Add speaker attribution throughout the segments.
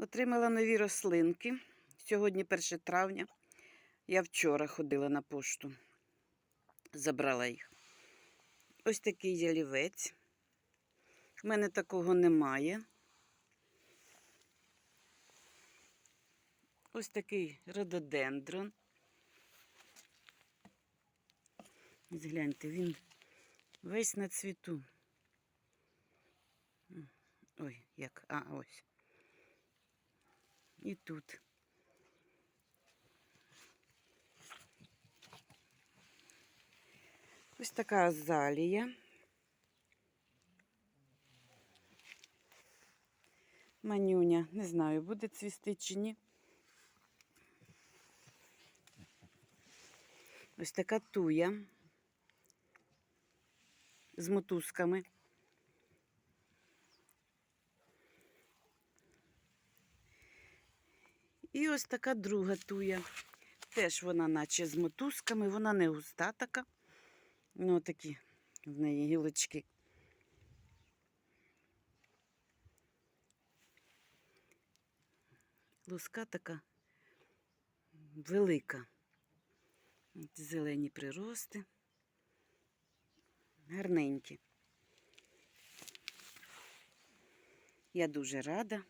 Speaker 1: Отримала нові рослинки. Сьогодні 1 травня. Я вчора ходила на пошту, забрала їх. Ось такий ялівець. У мене такого немає. Ось такий рододендрон. Ось гляньте, він весь на цвіту. Ой, як, а, ось. І тут. Ось така азалія. Манюня, не знаю, буде цвісти чи ні. Ось така туя з мотузками. І ось така друга туя. Теж вона наче з мотузками, вона не густа така. Ну, такі в неї гілочки. Луска така велика. Зелені прирости. Гарненькі. Я дуже рада.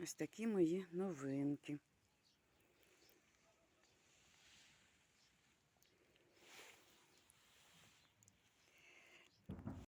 Speaker 1: Ось такі мої новинки.